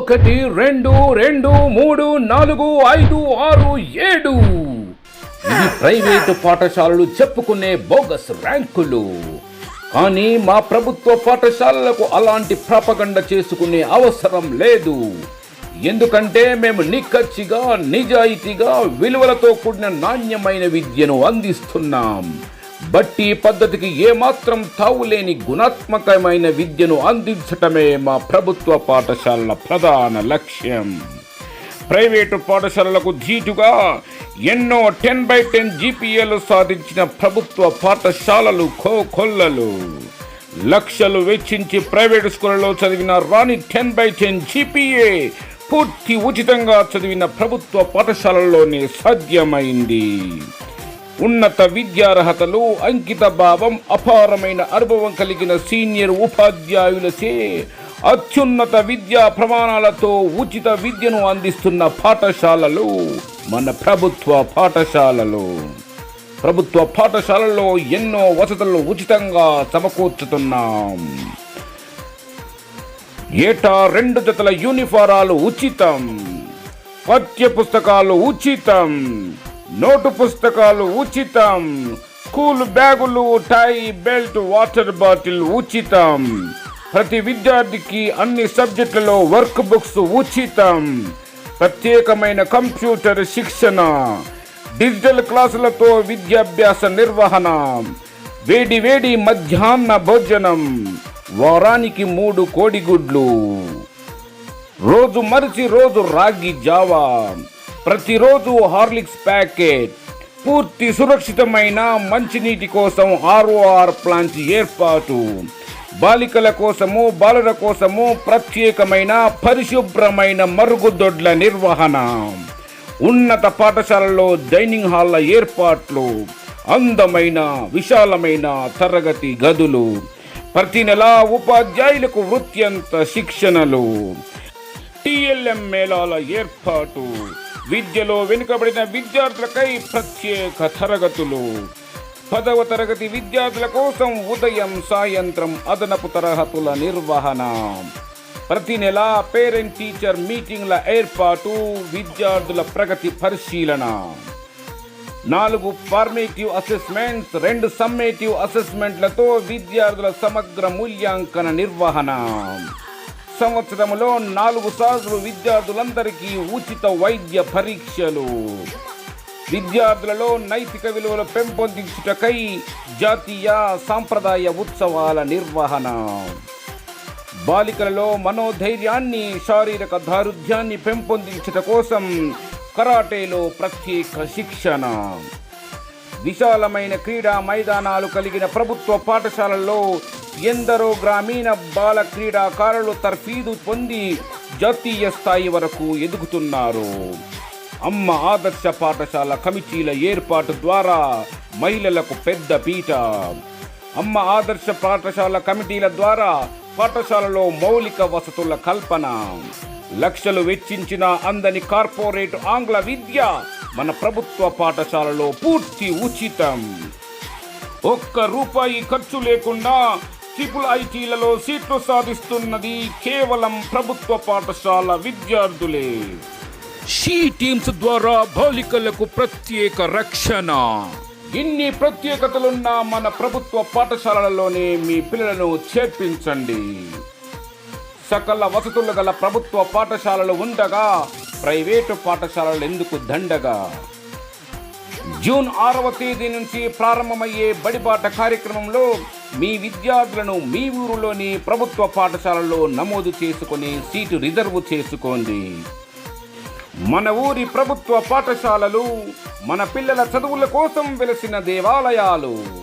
ఒకటి రెండు రెండు మూడు నాలుగు ఐదు ఆరు ఏడు. ఇవి ప్రైవేటు పాఠశాలలు చెప్పుకునే బోగస్ ర్యాంకులు. కానీ మా ప్రభుత్వ పాఠశాలలకు అలాంటి ప్రాపగండ చేసుకునే అవసరం లేదు. ఎందుకంటే మేము నిక్కచ్చిగా నిజాయితీగా విలువలతో కూడిన నాణ్యమైన విద్యను అందిస్తున్నాం. బట్టి పద్ధతికి ఏమాత్రం తావులేని గుణాత్మకమైన విద్యను అందించటమే మా ప్రభుత్వ పాఠశాలల ప్రధాన లక్ష్యం. ప్రైవేటు పాఠశాలలకు ధీటుగా ఎన్నో టెన్ బై టెన్ జీపీఏలు సాధించిన ప్రభుత్వ పాఠశాలలు కోకొల్లలు లక్షలు వెచ్చించి ప్రైవేటు స్కూళ్ళలో చదివిన Rani ten by ten GPA పూర్తి ఉచితంగా చదివిన ప్రభుత్వ పాఠశాలల్లోనే సాధ్యమైంది. ఉన్నత విద్యార్హతలు అంకిత భావం అపారమైన అనుభవం కలిగిన సీనియర్ ఉపాధ్యాయులచే అత్యున్నత విద్యా ప్రమాణాలతో ఉచిత విద్యను అందిస్తున్న పాఠశాలలు మన ప్రభుత్వ పాఠశాలలు. ప్రభుత్వ పాఠశాలల్లో ఎన్నో వసతులు ఉచితంగా సమకూర్చుతున్నాం. ఏటా రెండు జతల యూనిఫారాలు ఉచితం పాఠ్య పుస్తకాలు ఉచితం. నోటు పుస్తకాలు ఉచితం. స్కూల్ బ్యాగులు టై బెల్ట్ వాటర్ బాటిల్ ఉచితం. ప్రతి విద్యార్థికి అన్ని సబ్జెక్టులలో వర్క్ బుక్స్ ఉచితం. ప్రత్యేకమైన కంప్యూటర్ శిక్షణ. డిజిటల్ క్లాసులతో విద్యాభ్యాస నిర్వహణ. వేడి వేడి మధ్యాహ్న భోజనం. వారానికి మూడు కోడిగుడ్లు. రోజు మరిచి రోజు రాగి జావా. ప్రతిరోజు హార్లిక్స్ ప్యాకెట్. పూర్తి సురక్షితమైన మంచినీటి కోసం ఆర్ఓఆర్ ప్లాంట్ ఏర్పాటు. బాలికల కోసము బాలుర కోసము ప్రత్యేకమైన పరిశుభ్రమైన మరుగుదొడ్ల నిర్వహణ. ఉన్నత పాఠశాలలో డైనింగ్ హాల్ల ఏర్పాట్లు. అందమైన విశాలమైన తరగతి గదులు. ప్రతి నెల ఉపాధ్యాయులకు వృత్యంత శిక్షణలు. టిఎల్ఎం మేళాల ఏర్పాటు. విద్యలో వెనుకబడిన విద్యార్థులకై ప్రత్యేక తరగతులు. పదవ తరగతి విద్యార్థుల కోసం ఉదయం సాయంత్రం అదనపు తరగతుల నిర్వహణ. ప్రతి నెల పేరెంట్ టీచర్ మీటింగ్ల ఏర్పాటు విద్యార్థుల ప్రగతి పరిశీలన. నాలుగు ఫార్మేటివ్ అసెస్మెంట్స్ రెండు సమ్మేటివ్ అసెస్మెంట్లతో విద్యార్థుల సమగ్ర మూల్యాంకన నిర్వహణ. సంవత్సరంలో నాలుగు సార్లు విద్యార్థులందరికీ ఉచిత వైద్య పరీక్షలు. విద్యార్థులలో నైతిక విలువలు పెంపొందించుటకై జాతీయ సాంప్రదాయ ఉత్సవాల నిర్వహణ. బాలికలలో మనోధైర్యాన్ని శారీరక దారుఢ్యాన్ని పెంపొందించుట కోసం కరాటేలో ప్రత్యేక శిక్షణ. విశాలమైన క్రీడా మైదానాలు కలిగిన ప్రభుత్వ పాఠశాలల్లో ఎందరో గ్రామీణ బాల క్రీడాకారులు తర్ఫీదు పొంది జాతీయ స్థాయి వరకు ఎదుగుతున్నారు అమ్మ ఆదర్శ పాఠశాల కమిటీల ఏర్పాటు ద్వారా మహిళలకు పెద్ద పీట అమ్మ ఆదర్శ పాఠశాల కమిటీల ద్వారా పాఠశాలలో మౌలిక వసతుల కల్పన లక్షలు వెచ్చించిన అందని కార్పొరేట్ ఆంగ్ల విద్య మన ప్రభుత్వ పాఠశాలలో పూర్తి ఉచితం ఒక్క రూపాయి ఖర్చు లేకుండా ట్రిపుల్ ఐటీలలో సీట్లు సాధిస్తున్నది కేవలం ప్రభుత్వ పాఠశాల విద్యార్థులే. షీ టీమ్స్ ద్వారా బాలికలకు ప్రత్యేక రక్షణ. ఇన్ని ప్రత్యేకతలున్న మన ప్రభుత్వ పాఠశాలలలోనే మీ పిల్లలను చేర్పించండి. సకల వసతులు గల ప్రభుత్వ పాఠశాలలు ఉండగా ప్రైవేటు పాఠశాలలు ఎందుకు దండగా? జూన్ ఆరవ తేదీ నుంచి ప్రారంభమయ్యే బడిబాట కార్యక్రమంలో మీ విద్యార్థులను మీ ఊరిలోని ప్రభుత్వ పాఠశాలలో నమోదు చేసుకుని సీటు రిజర్వ్ చేసుకోండి. మన ఊరి ప్రభుత్వ పాఠశాలలు మన పిల్లల చదువుల కోసం వెలసిన దేవాలయాలు.